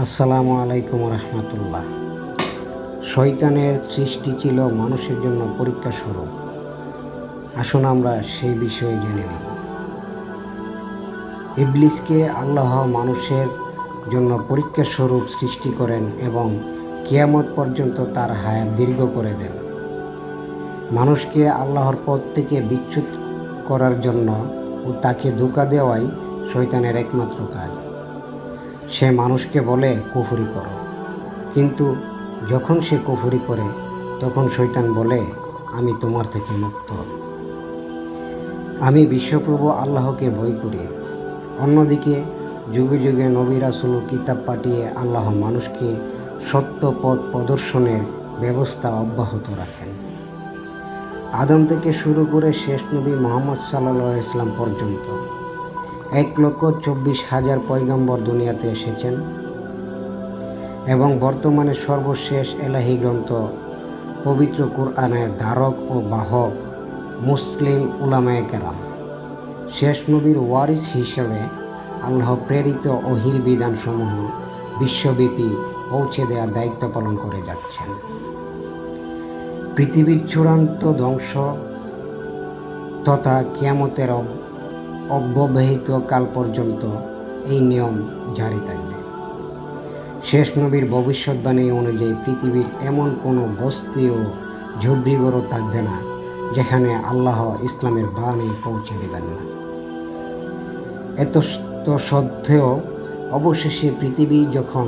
আসসালামু আলাইকুম রহমতুল্লাহ। শয়তানের সৃষ্টি ছিল মানুষের জন্য পরীক্ষা স্বরূপ। আসুন আমরা সেই বিষয়ে জেনে নিই। ইবলিসকে আল্লাহ মানুষের জন্য পরীক্ষা স্বরূপ সৃষ্টি করেন এবং কিয়ামত পর্যন্ত তার হায়াত দীর্ঘ করে দেন। মানুষকে আল্লাহর পথ থেকে বিচ্যুত করার জন্য ও তাকে ধোকা দেওয়াই শয়তানের একমাত্র কাজ। সে মানুষকে বলে, কুফরি করো। কিন্তু যখন সে কুফরি করে, তখন শৈতান বলে, আমি তোমার থেকে মুক্ত। আমি বিশ্বপ্রভু আল্লাহকে বই করি। অন্যদিকে, যুগে যুগে নবী রাসুল কিতাব পাঠিয়ে আল্লাহ মানুষকে সত্য পথ প্রদর্শনের ব্যবস্থা অব্যাহত রাখেন। আদম থেকে শুরু করে শেষ নবী মোহাম্মদ সাল্লাহ ইসলাম পর্যন্ত এক লক্ষ চব্বিশ হাজার পয়গম্বর দুনিয়াতে এসেছেন এবং বর্তমানে সর্বশেষ এলাহি গ্রন্থ, পবিত্র কোরআনের ধারক ও বাহক মুসলিম উলামায়ে কেরাম। শেষ নবীর ওয়ারিস হিসেবে আল্লাহ প্রেরিত অহির বিধানসমূহ বিশ্বব্যাপী পৌঁছে দেওয়ার দায়িত্ব পালন করে যাচ্ছেন। পৃথিবীর চূড়ান্ত ধ্বংস তথা কিয়ামতের অব্যবহিত কাল পর্যন্ত এই নিয়ম জারি থাকবে। শেষ নবীর ভবিষ্যৎবাণী অনুযায়ী পৃথিবীর এমন কোনো বস্তি ও ঝুবড়িগড়ও থাকবে না, যেখানে আল্লাহ ইসলামের বাণী পৌঁছে দেবেন না। এত সত্ত্বেও অবশেষে পৃথিবী যখন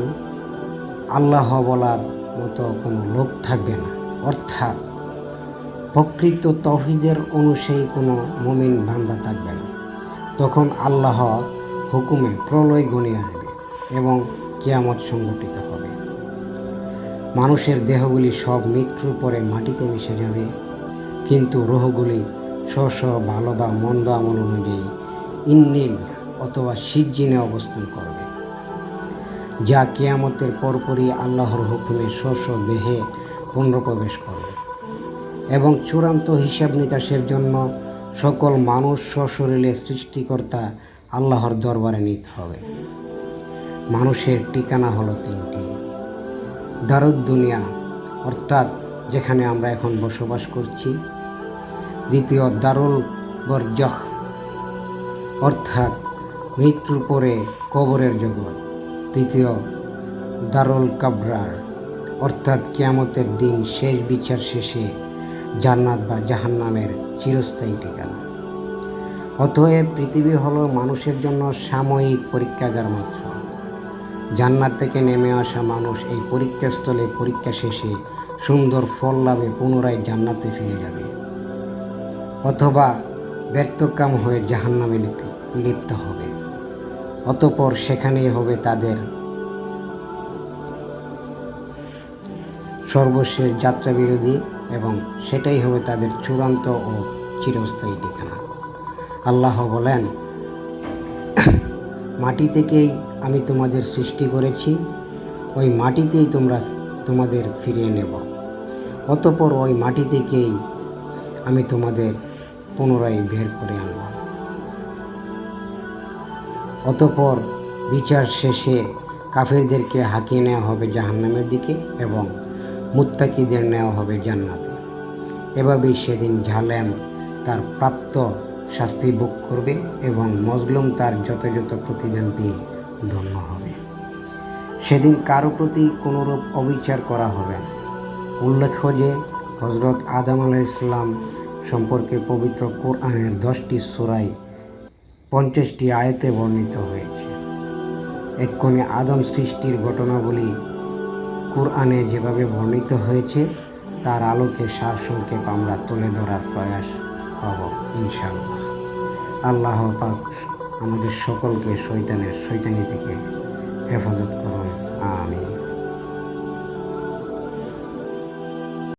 আল্লাহ বলার মতো কোনো লোক থাকবে না, অর্থাৎ প্রকৃত তৌহিদের অনুযায়ী কোনো মমিন বান্দা থাকবে না। তখন আল্লাহ হুকুমে প্রলয় গণিয়ে আসবে এবং কিয়ামত সংগঠিত হবে। মানুষের দেহগুলি সব মৃত্যুর পরে মাটিতে মিশে যাবে, কিন্তু রোহগুলি স্ব স্ব ভালো বা মন্দ আমল অনুযায়ী ইন্নিল অথবা সিজ্জিনে অবস্থান করবে। যা কেয়ামতের পরপরই আল্লাহর হুকুমে স্ব দেহে পুনঃপ্রবেশ করবে এবং চূড়ান্ত হিসাব নিকাশের জন্য সকল মানুষ সশরীরে সৃষ্টিকর্তা আল্লাহর দরবারে নিতে হবে। মানুষের ঠিকানা হলো তিনটি। দারুদ দুনিয়া, অর্থাৎ যেখানে আমরা এখন বসবাস করছি। দ্বিতীয়, দারুল বরজখ অর্থাৎ মৃত্যুর পরে কবরের জগৎ। তৃতীয়, দারুল কাবরার, অর্থাৎ কিয়ামতের দিন শেষ বিচার শেষে জান্নাত বা জাহান্নামের চিরস্থায়ী ঠিকানা। অতএব পৃথিবী হলো মানুষের জন্য সাময়িক পরীক্ষাগার মাত্র। জান্নাত থেকে নেমে আসা মানুষ এই পরীক্ষাস্থলে পরীক্ষা শেষে সুন্দর ফল লাভে পুনরায় জান্নাতে ফিরে যাবে। অথবা ব্যর্থকাম হয়ে জাহান্নামে লিপ- লিপ্ত হবে। অতপর সেখানেই হবে তাদের সর্বশেষ যাত্রা বিরোধী এবং সেটাই হবে তাদের চূড়ান্ত ও চিরস্থায়ী ঠিকানা। আল্লাহ বলেন, মাটি থেকেই আমি তোমাদের সৃষ্টি করেছি, ওই মাটিতেই তোমরা তোমাদের ফিরিয়ে নেব। অতপর ওই মাটি থেকেই আমি তোমাদের পুনরায় বের করে আনব। অতপর বিচার শেষে কাফেরদেরকে হাঁকিয়ে নেওয়া হবে জাহান্নামের দিকে এবং মুত্তাকিদের নেওয়া হবে জান্নাতে। এভাবেই সেদিন ঝালেম তার প্রাপ্ত শাস্তি ভোগ করবে এবং মজলুম তার যথাযথ প্রতিদান পেয়ে ধন্য হবে। সেদিন কারও প্রতি কোনোরূপ অবিচার করা হবে না। উল্লেখ্য যে হজরত আদম আলাহ ইসলাম সম্পর্কে পবিত্র কোরআনের দশটি সুরাই পঞ্চাশটি আয়তে বর্ণিত হয়েছে। এক্ষণে আদম সৃষ্টির ঘটনাবলী কোরআনে যেভাবে বর্ণিত হয়েছে, তার আলোকে সার সংক্ষেপ আমরা তুলে ধরার প্রয়াস হব, ইনশাআল্লাহ। আল্লাহ পাক আমাদের সকলকে শৈতানের শৈতানি থেকে হেফাজত করুন, আমিন।